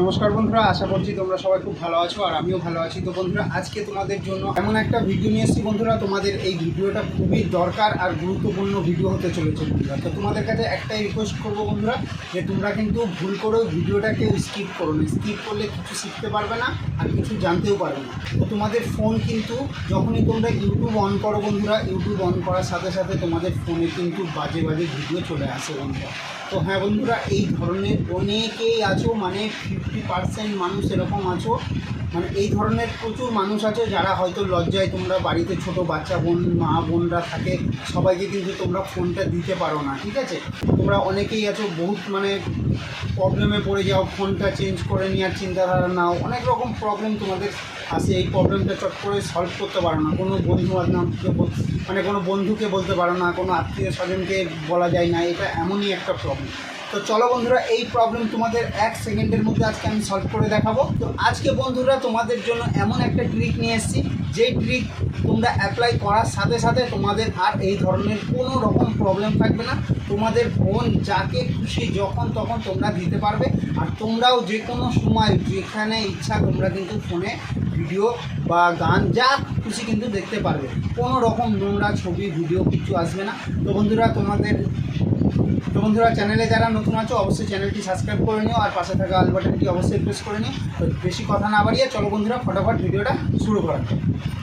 নমস্কার বন্ধুরা, আশা করছি তোমরা সবাই খুব ভালো আছো আর আমিও ভালো আছি। তো বন্ধুরা, আজকে তোমাদের জন্য এমন একটা ভিডিও নিয়ে এসেছি বন্ধুরা, তোমাদের এই ভিডিওটা খুবই দরকার আর গুরুত্বপূর্ণ ভিডিও হতে চলেছে বন্ধুরা। তো তোমাদের কাছে একটাই রিকোয়েস্ট করব বন্ধুরা, যে তোমরা কিন্তু ভুল করেও ভিডিওটাকে স্কিপ করো না। স্কিপ করলে কিছু শিখতে পারবে না আর কিছু জানতেও পারবে না। তো তোমাদের ফোন কিন্তু যখনই তোমরা ইউটিউব অন করো বন্ধুরা ইউটিউব অন করার সাথে সাথে তোমাদের ফোনে কিন্তু বাজে বাজে ভিডিও চলে আসে বন্ধুরা। তো হ্যাঁ বন্ধুরা, এই ধরনের অনেকেই আছো মানে ফিফটি পার্সেন্ট মানুষ এরকম আছো? মানে এই ধরনের প্রচুর মানুষ আছে যারা হয়তো লজ্জায় তোমরা বাড়িতে ছোট বাচ্চা বোন, মা বোনরা থাকে, সবাইকে কিন্তু তোমরা ফোনটা দিতে পারো না, ঠিক আছে? তোমরা অনেকেই আছো, বহুত মানে প্রবলেমে পড়ে যাও ফোনটা চেঞ্জ করে নেওয়ার চিন্তাধারা নাও, অনেক রকম প্রবলেম তোমাদের আসে, এই প্রবলেমটা চট করে সলভ করতে পারো না, কোনো বন্ধু বান্ধবকে মানে কোনো বন্ধুকে বলতে পারো না, কোনো আত্মীয় স্বজনকে বলা যায় না, এটা এমনই একটা প্রবলেম তো চলো বন্ধুরা, এই প্রবলেম তোমাদের এক সেকেন্ডের মধ্যে আজকে আমি সলভ করে দেখাবো। তো আজকে বন্ধুরা তোমাদের জন্য এমন একটা ট্রিক নিয়ে এসেছি, যেই ট্রিক তোমরা অ্যাপ্লাই করার সাথে সাথে তোমাদের আর এই ধরনের কোনো রকম প্রবলেম থাকবে না। তোমাদের ফোন যাকে খুশি যখন তখন তোমরা দিতে পারবে, আর তোমরাও যে কোনো সময় যেখানে ইচ্ছা তোমরা কিন্তু ফোনে ভিডিও বা গান যা খুশি কিন্তু দেখতে পারবে। কোনো রকম নোংরা ছবি ভিডিও কিছু আসবে না। তো বন্ধুরা, তোমাদের তো বন্ধুরা চ্যানেলে যারা নতুন আছো, অবশ্যই চ্যানেলটি সাবস্ক্রাইব করে নিও আর পাশে থাকা আল বাটনটি অবশ্যই প্রেস করে নিও। তো বেশি কথা না বাড়িয়ে চলো বন্ধুরা, ফটাফট ভিডিওটা শুরু করা।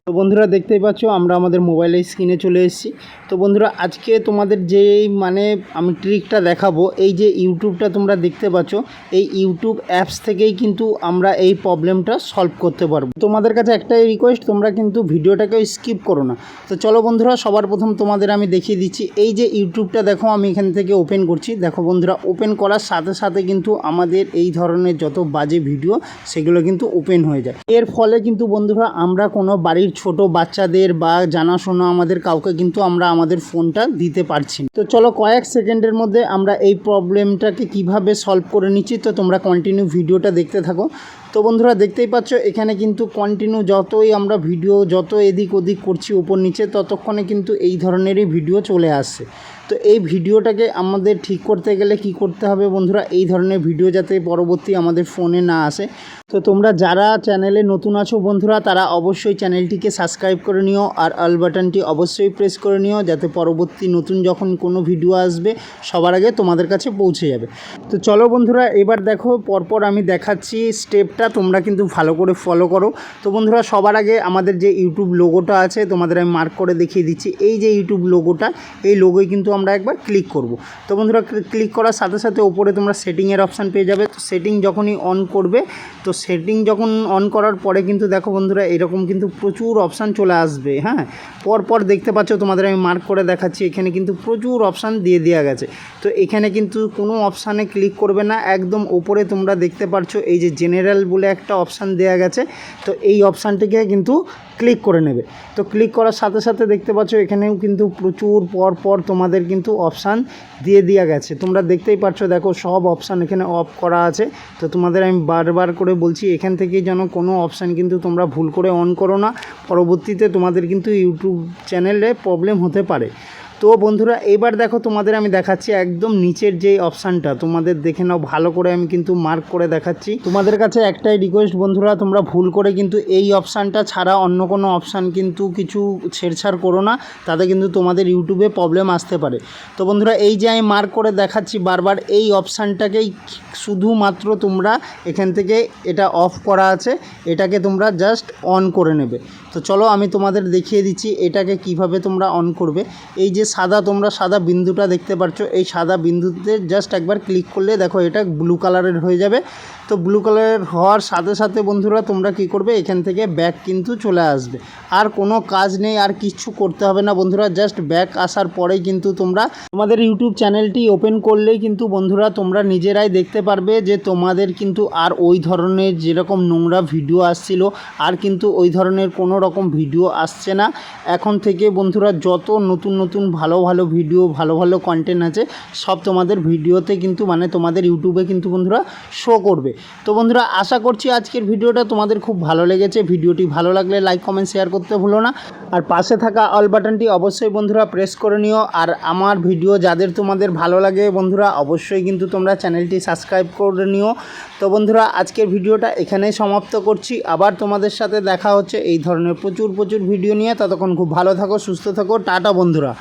তো বন্ধুরা, দেখতেই পাচ্ছ, আমরা আমাদের মোবাইলের স্ক্রিনে চলে এসেছি। তো বন্ধুরা, আজকে তোমাদের যে মানে আমি ট্রিকটা দেখাবো, এই যে ইউটিউবটা তোমরা দেখতে পাচ্ছ, এই ইউটিউব অ্যাপস থেকেই কিন্তু আমরা এই প্রবলেমটা সলভ করতে পারব। তোমাদের কাছে একটাই রিকোয়েস্ট তোমরা কিন্তু ভিডিওটাকে স্কিপ করো না। তো চলো বন্ধুরা, সবার প্রথম তোমাদের আমি দেখিয়ে দিচ্ছি। এই যে ইউটিউবটা দেখো, আমি এখান থেকে ওপেন করছি। দেখো বন্ধুরা ওপেন করার সাথে সাথে কিন্তু আমাদের এই ধরনের যত বাজে ভিডিও সেগুলো কিন্তু ওপেন হয়ে যায়। এর ফলে কিন্তু বন্ধুরা, আমরা কোনো বাড়ির ছোট বাচ্চাদের বা জানাশোনা আমাদের কাউকে কিন্তু আমরা আমাদের ফোনটা দিতে পারছি। তো চলো কয়েক সেকেন্ডের মধ্যে আমরা এই প্রবলেমটাকে কীভাবে সলভ করে নিচ্ছি। তো তোমরা কন্টিনিউ ভিডিওটা দেখতে থাকো। তো বন্ধুরা, দেখতেই পাচ্ছ, এখানে কিন্তু কন্টিনিউ যতই আমরা ভিডিও যত এদিক ওদিক করছি ওপর নিচে, ততক্ষণে কিন্তু এই ধরনেরই ভিডিও চলে আসছে। তো এই ভিডিওটাকে আমাদের ঠিক করতে গেলে কি করতে হবে বন্ধুরা? এই ধরনের ভিডিও যাতে পরবর্তী আমাদের ফোনে না আসে। তো তোমরা যারা চ্যানেলে নতুন আছো বন্ধুরা, তারা অবশ্যই চ্যানেলটিকে সাবস্ক্রাইব করে নিও আর অল বাটনটি অবশ্যই প্রেস করে নিও যাতে পরবর্তী নতুন যখন কোনো ভিডিও আসবে, সবার আগে তোমাদের কাছে পৌঁছে যাবে। তো চলো বন্ধুরা, এবার দেখো, পরপর আমি দেখাচ্ছি স্টেপটা, তোমরা কিন্তু ভালো করে ফলো করো। তো বন্ধুরা, সবার আগে আমাদের যে ইউটিউব লোগোটা আছে, তোমাদের আমি মার্ক করে দেখিয়ে দিচ্ছি। এই যে ইউটিউব লোগোটা এই লোগোয় কিন্তু আমরা একবার ক্লিক করব। তো বন্ধুরা ক্লিক করার সাথে সাথে ওপরে তোমরা সেটিংয়ের অপশান পেয়ে যাবে। তো সেটিং যখনই অন করবে, তো সেটিং যখন অন করার পরে কিন্তু দেখো বন্ধুরা এরকম কিন্তু প্রচুর অপশান চলে আসবে হ্যাঁ? পরপর দেখতে পাচ্ছ তোমাদের আমি মার্ক করে দেখাচ্ছি, এখানে কিন্তু প্রচুর অপশান দিয়ে দেওয়া গেছে। তো এখানে কিন্তু কোনো অপশানে ক্লিক করবে না, একদম ওপরে তোমরা দেখতে পাচ্ছ এই যে জেনারেল বলে একটা অপশান দেওয়া গেছে। তো এই অপশানটিকে কিন্তু ক্লিক করে নেবে। তো ক্লিক করার সাথে সাথে দেখতে পাচ্ছ এখানেও কিন্তু প্রচুর পর পর তোমাদের কিন্তু অপশান দিয়ে দেওয়া গেছে। তোমরা দেখতেই পাচ্ছ দেখো সব অপশান এখানে অফ করা আছে। তো তোমাদের আমি বারবার করে বলছি, এখান থেকে যেন কোনো অপশান কিন্তু তোমরা ভুল করে অন করো না। পরবর্তীতে তোমাদের কিন্তু ইউটিউব চ্যানেলে প্রবলেম হতে পারে। তো বন্ধুরা, এবার দেখো তোমাদের আমি দেখাচ্ছি একদম নিচের যে অপশানটা তোমাদের দেখে নাও, ভালো করে আমি কিন্তু মার্ক করে দেখাচ্ছি। তোমাদের কাছে একটাই রিকোয়েস্ট বন্ধুরা, তোমরা ভুল করে কিন্তু এই অপশানটা ছাড়া অন্য কোনো অপশান কিন্তু কিছু ছেড়ছাড় করো না। তাতে কিন্তু তোমাদের ইউটিউবে প্রবলেম আসতে পারে। তো বন্ধুরা, এই যে আমি মার্ক করে দেখাচ্ছি বারবার, এই অপশানটাকেই শুধুমাত্র তোমরা এখান থেকে এটা অফ করা আছে। এটাকে তোমরা জাস্ট অন করে নেবে। তো চলো আমি তোমাদের দেখিয়ে দিচ্ছি, এটাকে কীভাবে তোমরা অন করবে। এই যে সাদা, তোমরা সাদা বিন্দুটা দেখতে পাচ্ছ এই সাদা বিন্দুতে জাস্ট একবার ক্লিক করলে দেখো এটা ব্লু কালারের হয়ে যাবে। তো ব্লু কালারের হওয়ার সাথে সাথে বন্ধুরা, তোমরা কি করবে? এখান থেকে ব্যাক কিন্তু চলে আসবে। আর কোনো কাজ নেই, আর কিচ্ছু করতে হবে না বন্ধুরা। জাস্ট ব্যাক আসার পরেই কিন্তু তোমরা তোমাদের ইউটিউব চ্যানেলটি ওপেন করলেই কিন্তু বন্ধুরা, তোমরা নিজেরাই দেখতে পারবে যে তোমাদের কিন্তু আর ওই ধরনের যেরকম নোংরা ভিডিও আসছিল, আর কিন্তু ওই ধরনের কোনো রকম ভিডিও আসছে না। এখন থেকে বন্ধুরা, যত নতুন নতুন ভালো ভালো ভিডিও ভালো ভালো কন্টেন্ট আছে, সব তোমাদের ভিডিওতে কিন্তু মানে তোমাদের ইউটিউবে কিন্তু বন্ধুরা শো করবে। তো বন্ধুরা, আশা করছি আজকের ভিডিওটা তোমাদের খুব ভালো লেগেছে। ভিডিওটি ভালো লাগলে লাইক কমেন্ট শেয়ার করতে ভুলো না। আর পাশে থাকা অল বাটনটি অবশ্যই বন্ধুরা প্রেস করে নিও। আর আমার ভিডিও যাদের তোমাদের ভালো লাগে বন্ধুরা, অবশ্যই কিন্তু তোমরা চ্যানেলটি সাবস্ক্রাইব করে নিও। তো বন্ধুরা, আজকের ভিডিওটা এখানেই সমাপ্ত করছি। আবার তোমাদের সাথে দেখা হচ্ছে। এই ধরনের প্রচুর প্রচুর ভিডিও নিয়ে। ততক্ষণ খুব ভালো থাকো, সুস্থ থাকো। টাটা বন্ধুরা।